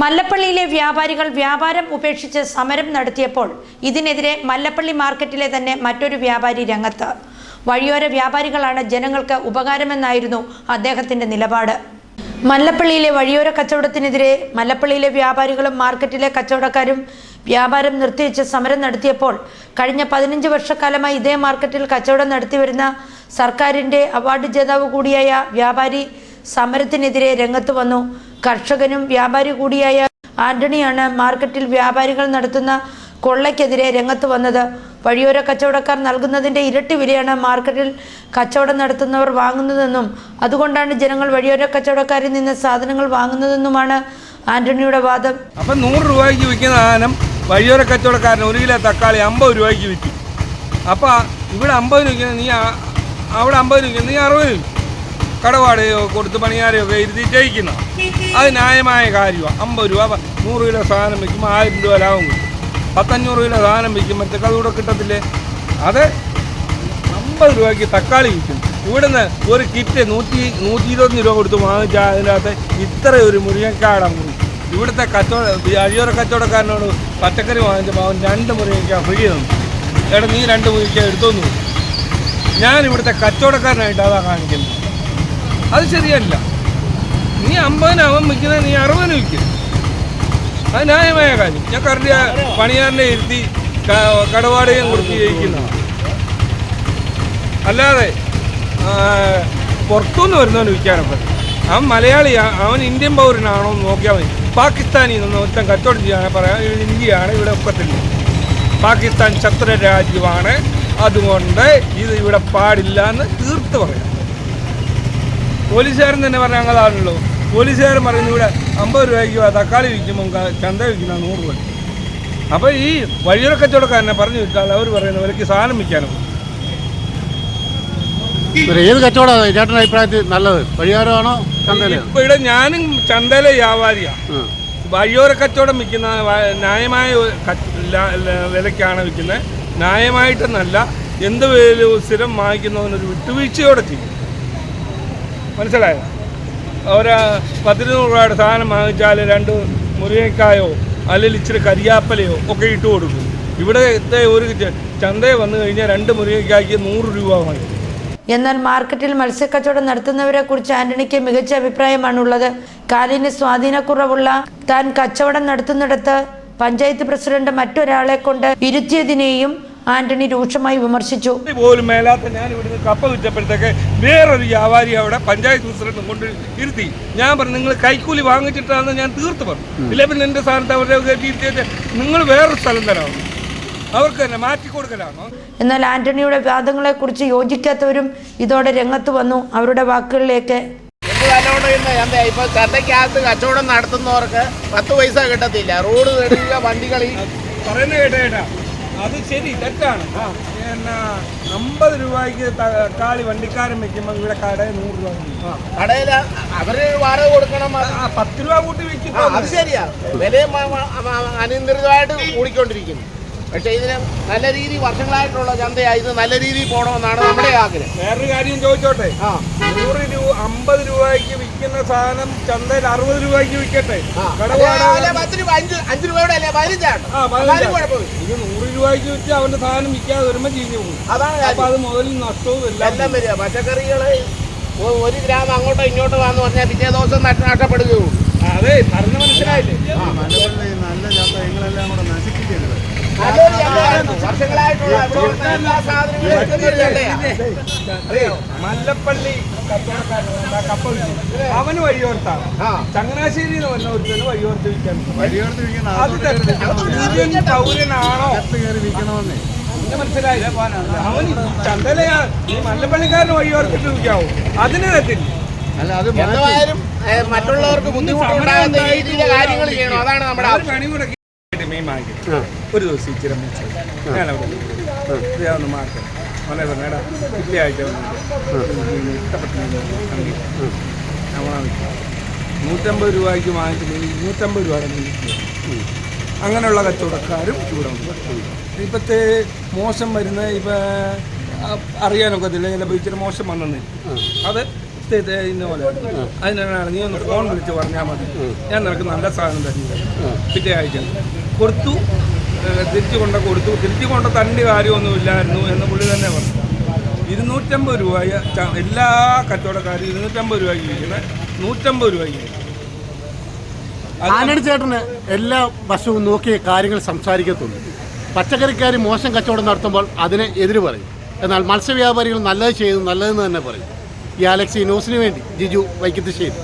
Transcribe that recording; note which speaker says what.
Speaker 1: മല്ലപ്പള്ളിയിലെ വ്യാപാരികൾ വ്യാപാരം ഉപേക്ഷിച്ച് സമരം നടത്തിയപ്പോൾ ഇതിനെതിരെ മല്ലപ്പള്ളി മാർക്കറ്റിലെ തന്നെ മറ്റൊരു വ്യാപാരി രംഗത്ത്. വഴിയോര വ്യാപാരികളാണ് ജനങ്ങൾക്ക് ഉപകാരമെന്നായിരുന്നു അദ്ദേഹത്തിന്റെ നിലപാട്. മല്ലപ്പള്ളിയിലെ വഴിയോര കച്ചവടത്തിനെതിരെ മല്ലപ്പള്ളിയിലെ വ്യാപാരികളും മാർക്കറ്റിലെ കച്ചവടക്കാരും വ്യാപാരം നിർത്തിവെച്ച് സമരം നടത്തിയപ്പോൾ കഴിഞ്ഞ പതിനഞ്ച് വർഷക്കാലമായി ഇതേ മാർക്കറ്റിൽ കച്ചവടം നടത്തിവരുന്ന സർക്കാരിന്റെ അവാർഡ് ജേതാവ് കൂടിയായ വ്യാപാരി സമരത്തിനെതിരെ രംഗത്ത് വന്നു. കർഷകനും വ്യാപാരി കൂടിയായ ആന്റണിയാണ് മാർക്കറ്റിൽ വ്യാപാരികൾ നടത്തുന്ന കൊള്ളയ്ക്കെതിരെ രംഗത്ത് വന്നത്. വഴിയോര കച്ചവടക്കാർ നൽകുന്നതിന്റെ ഇരട്ടി വിലയാണ് മാർക്കറ്റിൽ കച്ചവടം നടത്തുന്നവർ വാങ്ങുന്നതെന്നും അതുകൊണ്ടാണ് ജനങ്ങൾ വഴിയോര കച്ചവടക്കാരിൽ നിന്ന് സാധനങ്ങൾ വാങ്ങുന്നതെന്നുമാണ് ആന്റണിയുടെ വാദം.
Speaker 2: അപ്പം നൂറ് രൂപയ്ക്ക് വിൽക്കുന്ന സാധനം വഴിയോര കച്ചവടക്കാരൻ ഒരു കിലോ തക്കാളി അമ്പത് രൂപയ്ക്ക് വിൽക്കും. അപ്പോൾ ഇവിടെ അമ്പതിന് വിൽക്കുന്ന നീ അവിടെ അമ്പതിന് വിൽക്കുന്ന നീ അറുപതിന് വിൽക്കും. കടവാടയോ കൊടുത്ത് പണിയാരെയോ ഇരുത്തി ജയിക്കുന്ന. അത് ന്യായമായ കാര്യമാണ് അമ്പത് രൂപ നൂറ് കിലോ സാധനം വയ്ക്കുമ്പോൾ ആയിരം രൂപ ലാഭം കിട്ടും. പത്തഞ്ഞൂറ് കിലോ സാധനം വിൽക്കുമ്പോഴത്തേക്ക് അതുകൂടെ കിട്ടത്തില്ലേ? അത് അമ്പത് രൂപയ്ക്ക് തക്കാളി വിൽക്കും ഇവിടുന്ന് ഒരു കിറ്റ് നൂറ്റി നൂറ്റി ഇരുപത്തഞ്ച് രൂപ കൊടുത്ത് വാങ്ങിച്ചാൽ അതിനകത്ത് ഇത്ര ഒരു മുരിങ്ങക്കാട കൂടി ഇവിടുത്തെ കച്ചവട അഴിയോര കച്ചവടക്കാരനോട് പച്ചക്കറി വാങ്ങിച്ചപ്പോൾ അവൻ രണ്ട് മുരിങ്ങക്ക ഫ്രീ തന്നു. എടാ നീ രണ്ട് മുരിങ്ങക്കാ എടുത്തോന്നു ഞാൻ ഇവിടുത്തെ കച്ചവടക്കാരനായിട്ട് അതാണ് കാണിക്കുന്നത്. അത് ശരിയല്ല. നീ അമ്പതിനാവാൻ വിൽക്കുന്ന നീ അറുപതിന് വിൽക്കും. അത് ന്യായമായ കാര്യം. ഞാൻ കറിയ പണിയാറിനെ ഇരുത്തി കടപാടുകയും കൊടുത്ത് ജയിക്കുന്നതാണ് അല്ലാതെ പുറത്തുനിന്ന് വരുന്നവന് വിൽക്കാനൊക്കെ അവൻ മലയാളിയാ അവൻ ഇന്ത്യൻ പൗരനാണോ എന്ന് നോക്കിയാൽ മതി. പാകിസ്ഥാനിൽ നിന്ന് ഒരുത്തൻ കച്ചവടം ചെയ്യാൻ പറയാം ഇന്ത്യയാണ് ഇവിടെ ഒക്കത്തില്ല. പാകിസ്ഥാൻ ശത്രു രാജ്യമാണ് അതുകൊണ്ട് ഇത് ഇവിടെ പാടില്ല എന്ന് തീർത്ത് പറയാം. പോലീസുകാരൻ തന്നെ പറഞ്ഞ ഞങ്ങളാണല്ലോ പോലീസുകാരൻ പറയുന്നു ഇവിടെ അമ്പത് രൂപയ്ക്ക് തക്കാളി വിൽക്കുമ്പോൾ ചന്ത വിൽക്കുന്ന നൂറ് രൂപ. അപ്പോൾ ഈ വഴിയുടെ കച്ചവടക്കാരനെ പറഞ്ഞു വിട്ടാൽ അവർ പറയുന്ന വിലയ്ക്ക് സാധനം വിൽക്കാനും
Speaker 3: ഏത് കച്ചവടമാണ് ചേട്ടന്റെ അഭിപ്രായത്തിൽ നല്ലത്? വഴിയോരമാണോ? ചന്തയിലാണോ
Speaker 2: ഇപ്പൊ ഇവിടെ ഞാനും ചന്തയിലെ വ്യാപാരിയാണ് വഴിയോര കച്ചവടം വിൽക്കുന്ന ന്യായമായ വിലയ്ക്കാണ് വിൽക്കുന്നത്. ന്യായമായിട്ടെന്നല്ല എന്ത് വിലയും സ്ഥിരം വാങ്ങിക്കുന്നവനൊരു വിട്ടുവീഴ്ചയോടെ ചെയ്യും. മനസ്സിലായോ? ഒരു പത്തിരുന്നൂറ് രൂപയുടെ സാധനം വാങ്ങിച്ചാൽ രണ്ട് മുരിങ്ങക്കായോ അല്ലെങ്കിൽ ഇച്ചിരി കരിയാപ്പലയോ ഒക്കെ ഇട്ട് കൊടുക്കും. ഇവിടെ ഒരു ചന്തയിൽ വന്നു കഴിഞ്ഞാൽ രണ്ട് മുരിങ്ങക്കായ്ക്ക് നൂറ് രൂപ വാങ്ങിക്കും
Speaker 1: എന്നാൽ മാർക്കറ്റിൽ മത്സ്യക്കച്ചവടം നടത്തുന്നവരെ കുറിച്ച് ആന്റണിക്ക് മികച്ച അഭിപ്രായമാണുള്ളത്. കാലിന് സ്വാധീനക്കുറവുള്ള താൻ കച്ചവടം നടത്തുന്നിടത്ത് പഞ്ചായത്ത് പ്രസിഡന്റ് മറ്റൊരാളെ കൊണ്ട് ഇരുത്തിയതിനെയും ആന്റണി രൂക്ഷമായി വിമർശിച്ചു.
Speaker 2: പോലും മേലാത്ത ഞാൻ ഇവിടുന്ന് കപ്പ വിറ്റപ്പോഴത്തേക്ക് വേറൊരു വ്യാപാരി അവിടെ പഞ്ചായത്ത് പ്രസിഡന്റ് കൊണ്ട് ഇരുത്തി. ഞാൻ പറഞ്ഞു നിങ്ങൾ കൈക്കൂലി വാങ്ങിച്ചിട്ടാണെന്ന് ഞാൻ തീർത്ത് പറഞ്ഞു. ഇല്ല പിന്നെ എന്റെ സ്ഥാനത്ത് അവരുടെ കയറ്റി നിങ്ങൾ വേറൊരു സ്ഥലം തരാമോ? അവർക്ക് തന്നെ മാറ്റി കൊടുക്കലാണോ?
Speaker 1: എന്നാൽ ആന്റണിയുടെ വാദങ്ങളെ കുറിച്ച് യോജിക്കാത്തവരും ഇതോടെ രംഗത്ത് വന്നു അവരുടെ വാക്കുകളിലേക്ക്.
Speaker 4: എന്ത് നല്ലോണം ഇന്ന് ചന്ത ഇപ്പൊ ചന്തയ്ക്കകത്ത് കച്ചവടം നടത്തുന്നവർക്ക് പത്ത് പൈസ കിട്ടത്തില്ല. റോഡ് വണ്ടികളിൽ
Speaker 2: പറയുന്നത് കേട്ടാ കേട്ടാ. അത് ശരി തെറ്റാണ്. എന്നാ അമ്പത് രൂപയ്ക്ക് തക്കാളി വണ്ടിക്കാരൻ വെക്കുമ്പോൾ ഇവിടെ കടയിൽ നൂറ് രൂപ
Speaker 4: കടയില അവർ വാടക കൊടുക്കണം.
Speaker 2: പത്ത് രൂപ കൂട്ടി വെക്കും
Speaker 4: അത് ശരിയാ. വില അനിയന്ത്രിതമായിട്ട് കൂടിക്കൊണ്ടിരിക്കുന്നു. പക്ഷെ ഇതിന് നല്ല രീതി വർഷങ്ങളായിട്ടുള്ള ചന്തയായി ഇത് നല്ല രീതിയിൽ പോകണമെന്നാണ് നമ്മുടെ ആഗ്രഹം.
Speaker 2: വേറൊരു കാര്യം ചോദിച്ചോട്ടെ?
Speaker 4: ആ.
Speaker 2: നൂറ് രൂപ അമ്പത് രൂപയ്ക്ക് വിൽക്കുന്ന സാധനം ചന്തയിൽ അറുപത് രൂപയ്ക്ക് വിൽക്കട്ടെ?
Speaker 4: ആ. അല്ല, പത്ത് രൂപ അഞ്ച് അഞ്ച് രൂപയുടെ അല്ലേ പതിനഞ്ചാണ്.
Speaker 2: ആ,
Speaker 4: കുഴപ്പമില്ല
Speaker 2: ഇത് നൂറ് രൂപയ്ക്ക് വിറ്റ് അവന്റെ സാധനം വിൽക്കാതെ വരുമ്പോൾ ചീഞ്ഞു പോകും.
Speaker 4: അതാണ്
Speaker 2: അപ്പൊ
Speaker 4: കാര്യം
Speaker 2: അത് മുതലും നഷ്ടവും എല്ലാം
Speaker 4: എല്ലാം വരിക. പച്ചക്കറികൾ ഒരു ഗ്രാം അങ്ങോട്ടോ ഇങ്ങോട്ടോ വാന്ന് പറഞ്ഞാൽ പിറ്റേ ദിവസം നഷ്ട- നഷ്ടപ്പെടുകയുള്ളൂ.
Speaker 2: ആ, അതെ പറഞ്ഞ മനസ്സിലായില്ലേ
Speaker 4: നല്ലൊരു ചന്തയായിരുന്നു. വർഷങ്ങളായിട്ടുള്ള ഇവിടുത്തെ എല്ലാ സാധനങ്ങളും എത്തുന്ന ഒരു ചന്തയാണ്.
Speaker 2: അതെ മല്ലപ്പള്ളി കച്ചവടക്കാരൻ അവന് വഴിയോർത്താണ്. ചങ്ങനാശ്ശേരി എന്ന് പറഞ്ഞ ഒരുത്തന് വഴിയോർത്ത് വിൽക്കാൻ ഇന്ത്യൻ പൗരനാണോ? ഇത് മനസ്സിലായില്ല അവൻ ചന്തലയാ ഈ മല്ലപ്പള്ളിക്കാരന് വഴിയോർത്തിട്ട് വിൽക്കാവോ. അതിന് തെറ്റില്ല.
Speaker 4: എന്തായാലും അത് മറ്റുള്ളവർക്ക് ബുദ്ധിമുട്ടുണ്ടാകുന്ന രീതിയിലെ കാര്യങ്ങൾ ചെയ്യണം. അതാണ് നമ്മുടെ
Speaker 2: ഒരു
Speaker 4: ആവശ്യം.
Speaker 2: പണി കൂടെ മീൻ വാങ്ങിക്കും. ഒരു ദിവസം ഇച്ചിരി ഞാൻ അവിടെ ഒന്ന് മാർക്ക് വളരെ പറഞ്ഞേടാ കിട്ടിയായിട്ടുണ്ട് വന്നിട്ട്. ഇഷ്ടപ്പെട്ട മീൻ വാങ്ങി. ഞാൻ നൂറ്റമ്പത് രൂപയ്ക്ക് വാങ്ങിച്ചില്ലെങ്കിൽ നൂറ്റമ്പത് രൂപയുടെ കിട്ടും. അങ്ങനെയുള്ള കച്ചവടക്കാരും ഇവിടെ ഉണ്ട്. ഇപ്പോഴത്തെ മോശം വരുന്ന ഇപ്പം അറിയാനൊക്കത്തില്ല. ചിലപ്പോൾ ഇച്ചിരി മോശം വന്നെന്ന്. അത് ഇന്ന പോലെ. അതിനാണ് നീ ഒന്ന് ഫോൺ വിളിച്ച് പറഞ്ഞാൽ മതി. ഞാൻ നിനക്ക് നല്ല സാധനം തരുന്നത് പിറ്റേ ആഴ്ച. കൊടുത്തു. തിരിച്ചു കൊണ്ട കൊടുത്തു. തിരിച്ചു കൊണ്ട തണ്ടി കാര്യമൊന്നുമില്ലായിരുന്നു എന്ന് പുള്ളി തന്നെ പറഞ്ഞു. ഇരുന്നൂറ്റമ്പത് രൂപ എല്ലാ കച്ചവടക്കാരും ഇരുന്നൂറ്റമ്പത് രൂപയ്ക്ക് വിൽക്കുന്നത് നൂറ്റമ്പത് രൂപയ്ക്ക്
Speaker 3: ആനടി ചേട്ടന് എല്ലാ വശവും നോക്കി കാര്യങ്ങൾ സംസാരിക്കത്തുള്ളൂ. പച്ചക്കറിക്കാർ മോശം കച്ചവടം നടത്തുമ്പോൾ അതിനെ എതിര് പറയും. എന്നാൽ മത്സ്യവ്യാപാരികൾ നല്ലത് ചെയ്തു നല്ലതെന്ന് തന്നെ പറയും. ഈ അലക്സി ന്യൂസിന് വേണ്ടി ജിജു വൈക്കത്തുശ്ശേരി